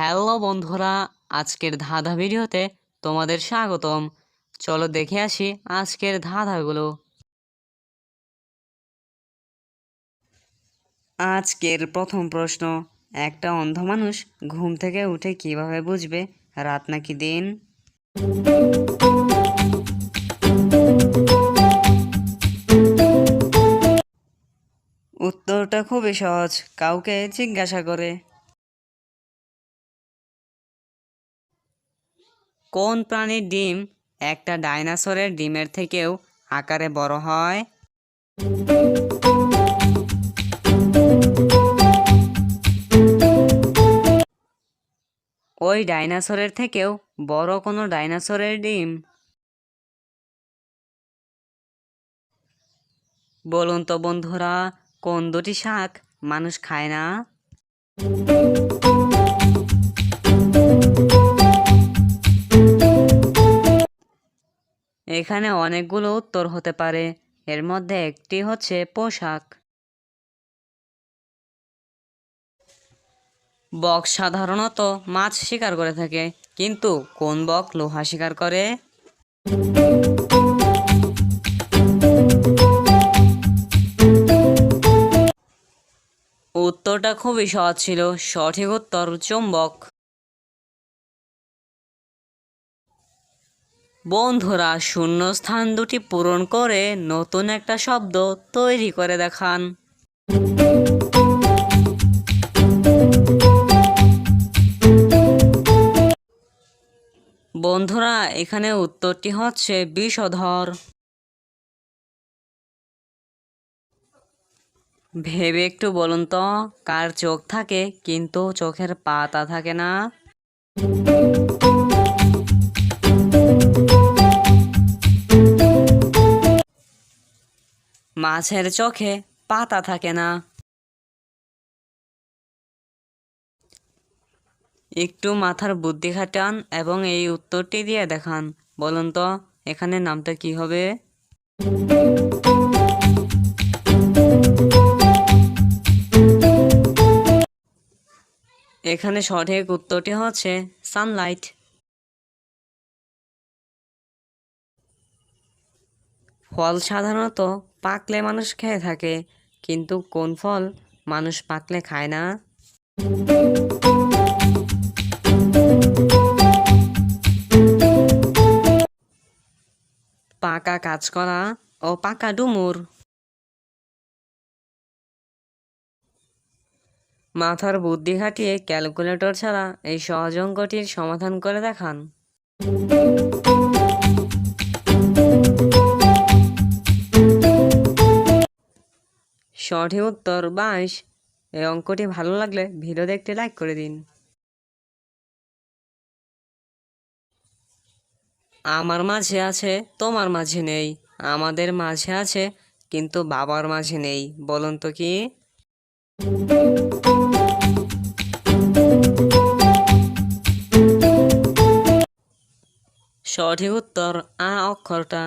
Hello বন্ধুরা, আজকের ধাঁধা ভিডিওতে তোমাদের স্বাগতম। চলো দেখে আসি আজকের ধাঁধাগুলো। আজকের প্রথম প্রশ্ন, একটা অন্ধ মানুষ ঘুম থেকে উঠে কীভাবে বুঝবে রাত নাকি দিন? উত্তরটা খুবই সহজ, কাউকে জিজ্ঞাসা করে। কোন প্রাণীর ডিম একটা ডাইনোসরের ডিমের থেকেও আকারে বড় হয়? ওই ডাইনোসরের থেকেও বড় কোনো ডাইনোসরের ডিম? বলুন তো বন্ধুরা, কোন দুটি শাক মানুষ খায় না? এখানে অনেকগুলো উত্তর হতে পারে। এর মধ্যে একটি হচ্ছে পোশাক। বক সাধারণত মাছ শিকার করে থাকে, কিন্তু কোন বক লোহা শিকার করে? উত্তরটা খুবই সহজ ছিল। সঠিক উত্তর চুম্বক। বন্ধুরা শূন্যস্থান দুটি পূরণ করে নতুন একটা শব্দ তৈরি করে দেখান। বন্ধুরা, এখানে উত্তরটি হচ্ছে বিষধর। ভেবে একটু বলুন তো, কার চোখ থাকে, কিন্তু চোখের পাতা থাকে না? মাছের চোখে পাতা থাকে না। একটু মাথার বুদ্ধি খাটান এবং এই উত্তরটি দিয়ে দেখান। বলুন তো, এখানে নামটা কি হবে? এখানে সঠিক উত্তরটি হচ্ছে সানলাইট। ফল সাধারণত পাকলে মানুষ খেয়ে থাকে, কিন্তু কোন ফল মানুষ পাকলে খায় না? পাকা কাজ করা ও পাকা ডুমুর। মাথার বুদ্ধি খাটিয়ে ক্যালকুলেটর ছাড়া এই সহজ অঙ্কটির সমাধান করে দেখান। সঠিক উত্তর বাইশ এই অঙ্কটি ভালো লাগলে ভিডিও দেখতে লাইক করে দিন। আমার মাঝে আছে, তোমার মাঝে নেই। আমাদের মাঝে আছে, কিন্তু বাবার মাঝে নেই। বলুন তো কি? সঠিক উত্তর, আ অক্ষরটা।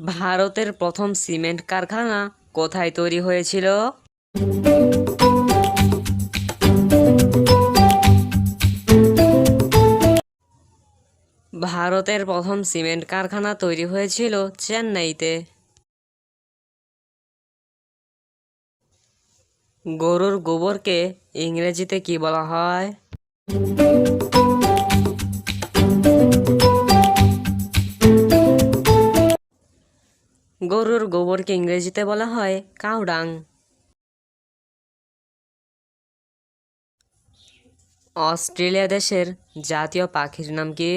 ভারতের প্রথম সিমেন্ট কারখানা কোথায় তৈরি হয়েছিল? ভারতের প্রথম সিমেন্ট কারখানা তৈরি হয়েছিল চেন্নাইতে। গরুর গোবরকে ইংরেজিতে কি বলা হয়? গরুর গোবরকে ইংরেজিতে বলা হয় কাউডাং অস্ট্রেলিয়া দেশের জাতীয় পাখির নাম কি?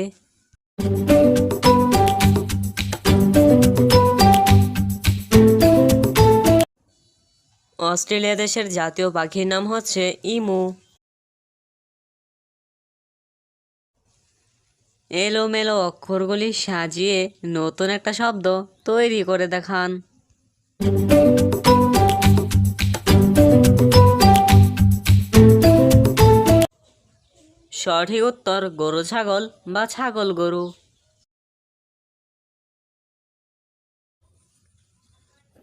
অস্ট্রেলিয়া দেশের জাতীয় পাখির নাম হচ্ছে ইমু। এলোমেলো অক্ষরগুলি সাজিয়ে নতুন একটা শব্দ তৈরি করে দেখান। সঠিক উত্তর গরু, ছাগল বা ছাগল গরু।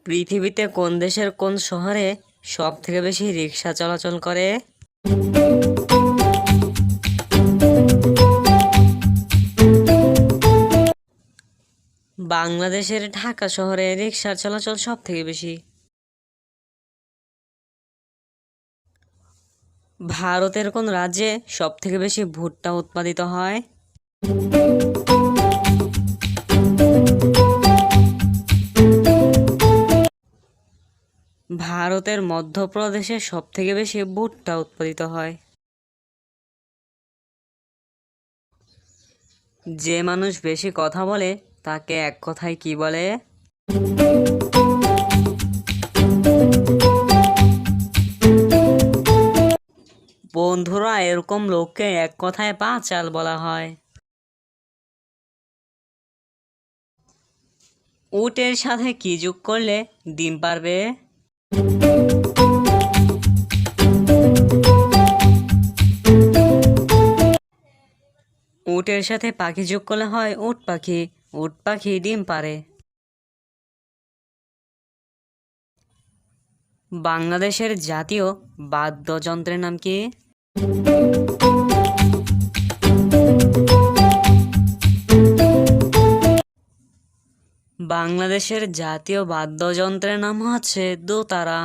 পৃথিবীতে কোন দেশের কোন শহরে সব থেকে বেশি রিক্সা চলাচল করে? বাংলাদেশের ঢাকা শহরে রিক্সার চলাচল সব থেকে বেশি। ভারতের কোন রাজ্যে সব থেকে বেশি ভুট্টা উৎপাদিত হয়? ভারতের মধ্যপ্রদেশে সব থেকে বেশি ভুট্টা উৎপাদিত হয়। যে মানুষ বেশি কথা বলে তাকে এক কথায় কি বলে? বন্ধুরা, এরকম লোককে এক কথায় পাঁচাল বলা হয়। উটের সাথে কি যোগ করলে ডিম পারবে? উটের সাথে পাখি যোগ করলে হয় উট পাখি। উট পাখি, ডিম পারে বাংলাদেশের জাতীয় বাদ্যযন্ত্রের নাম কি? বাংলাদেশের জাতীয় বাদ্যযন্ত্রের নাম হচ্ছে দোতারা।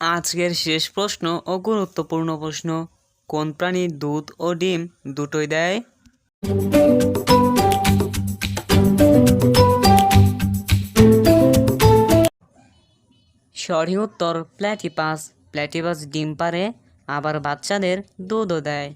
আজকের শেষ প্রশ্ন ও গুরুত্বপূর্ণ প্রশ্ন। কোন প্রাণী দুধ ও ডিম দুটোই দেয়? সঠিক উত্তর প্ল্যাটিপাস। প্ল্যাটিপাস ডিম পারে, আবার বাচ্চাদের দুধও দেয়।